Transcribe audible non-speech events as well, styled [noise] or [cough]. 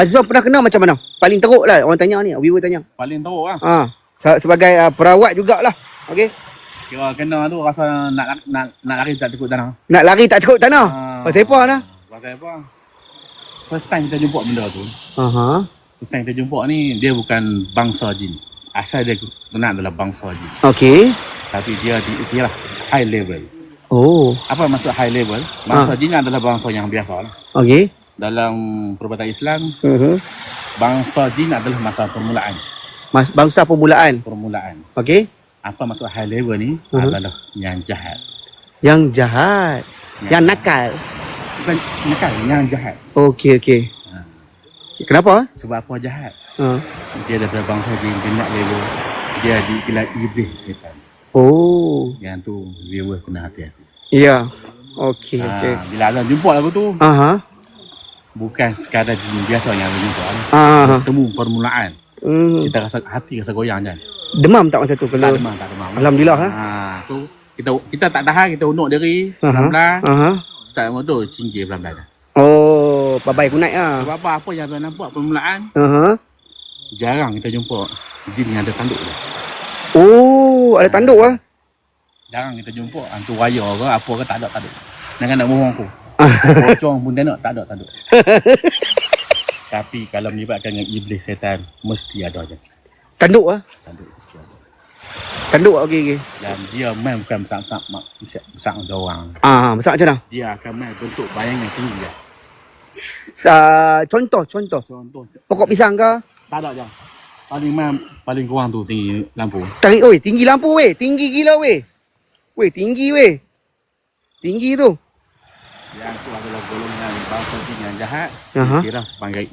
Azwan pernah kenal macam mana? Paling teruk lah orang tanya ni. Viewer tanya. Paling teruk lah. Ha. Se- sebagai uh, perawat jugalah. Okey. Kira kena tu rasa nak nak nak lari tak cukup tanah. Nak lari tak cukup tanah. Ah. Pasal apa lah? Pasal apa? First time kita jumpa benda tu. Aha. First time kita jumpa ni dia bukan bangsa jin. Asal dia benar adalah bangsa jin. Okey. Tapi dia di dia lah high level. Oh. Apa maksud high level? Bangsa jin adalah bangsa yang biasa lah. Okey. Dalam perubatan Islam, Uh-huh. bangsa jin adalah masa permulaan. Mas bangsa permulaan. Permulaan. Okey. Apa maksud high level ni? Mhm. Adalah yang jahat. Yang jahat. Yang nakal. Bukan nakal, yang jahat. Okey okey. Ha. Kenapa? Sebab apa jahat? Ha. Dia daripada bangsa jin, dia nak level. Dia diikilah iblis setan. Oh. Yang tu viewer kena hati-hati. Ya. Okey okey. Ha, bila Azlan jumpa lagu tu, Aha. Bukan sekadar jin biasa yang Azlan jumpa. Aha. Temu permulaan. Hmm. Kita rasa hati rasa goyang kan. Demam tak masa tu Tak kalau demam, tak demam. Alhamdulillah ha. Ha, so kita kita tak tahan, kita unuk diri Aha. pelan-pelan. Aha. Start motor cinggir pelan-pelan. Oh, babai aku naik ah. Sebab apa? Apa yang Azlan nampak permulaan, Aha. jarang kita jumpa jin yang ada tanduk tu. Oh, ada tanduk ah. Jarang kita jumpa hantu wayar ke apa ke tak ada tanduk. Jangan nak bohong aku. Pocong pun tengok tak ada tanduk. [laughs] Tapi kalau melibatkan dengan iblis setan mesti ada je. Tanduk ah. Tanduk mesti ada. Tanduk ah. Okey okey. Dan dia main bukan besar-besar mak besar, besar macam orang. Ah, masak macam mana? Dia akan main bentuk bayangan tinggi dia. Sa contoh contoh. Contoh Pokok pisang ke? tak ada je. Paling main paling kurang tu tinggi lampu. Tarik oi, tinggi lampu weh. Tinggi gila weh. Weh, tinggi weh. Tinggi tu. Yang tu adalah golongan bangsa jin yang jahat. Aha. Kira sebagai